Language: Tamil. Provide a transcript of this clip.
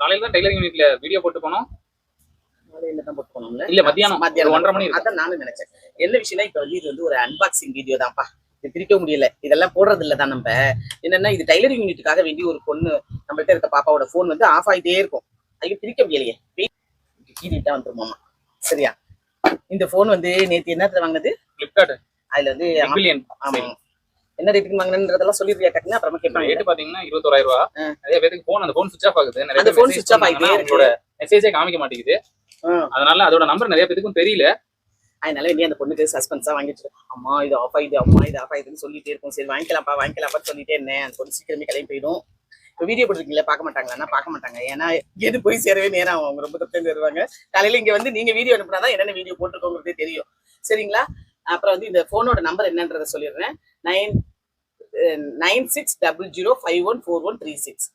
காலையில தான் டெய்லரிங் யூனிட்ல வீடியோ போட்டு போனோம். இல்ல மத்தியானம். ஒரு ஒன்றரை மணி அதான் நானும் நினைச்சேன். என்ன விஷயம்னா இப்ப வந்து இது வந்து ஒரு அன்பாக்சிங் வீடியோ தான்ப்பா. பிரிக்க முடியல. இதெல்லாம் போடுறது இல்ல தான் நம்ம. என்னன்னா இது டைலரிங் யூனிட்டுக்காக வேண்டி ஒரு பொண்ணு நம்மள்ட்ட இருக்க பாப்பாவோட ஃபோன் வந்து ஆஃப் ஆயிட்டே இருக்கும். அது பிரிக்க முடியலையே. கீழிட்டா வந்துருமாமா. சரியா? இந்த ஃபோன் வந்து நேத்து என்னத்துல வாங்கினது? பிளிப்கார்ட் அதுல வந்து ஆமா. என்ன ரேட்டுக்கு வாங்கினதுன்றதெல்லாம் சொல்லிருக்கியா டக்குன்னு அப்புறமா கேட்பாங்க ரேட்டு பாத்தீங்கன்னா இருபத்தோராயிரம் ரூபா. நிறைய பேருக்கு போன் அந்த போன் சுவிச் ஆஃப் ஆகுது. நிறைய. உங்களோட மெசேஜே காமிக்க மாட்டேங்குது. அதனால அதோட நம்பர் நிறைய பேருக்கும் தெரியல. அதனால நீ அந்த பொண்ணுக்கு சஸ்பென்ஸா வாங்கிட்டு அம்மா இது ஆஃப் ஆயிடுது அம்மா இது ஆஃப் ஆயிடுதுன்னு சொல்லிட்டே இருக்கும். சரி வாங்கிக்கலாம்ப்பா வாங்கிக்கலாம்ப்பான்னு சொல்லிட்டே இருந்தேன். அந்த பொண்ணு சீக்கிரமே கிளம்பி போயிடும். இப்போ வீடியோ போட்டுருக்கீங்களா பார்க்க மாட்டாங்களான்னா பார்க்க மாட்டாங்க. ஏன்னா எது போய் சேரவே நேரம் அவங்க ரொம்ப தப்பு வருவாங்க காலையில இங்க வந்து நீங்க வீடியோ அனுப்புனாதான் என்னென்ன வீடியோ போட்டிருக்கோங்கிறதே தெரியும். சரிங்களா? அப்புறம் வந்து இந்த ஃபோனோட நம்பர் என்னன்றதை சொல்லிடுறேன். Nine nine six double zero five one four one three six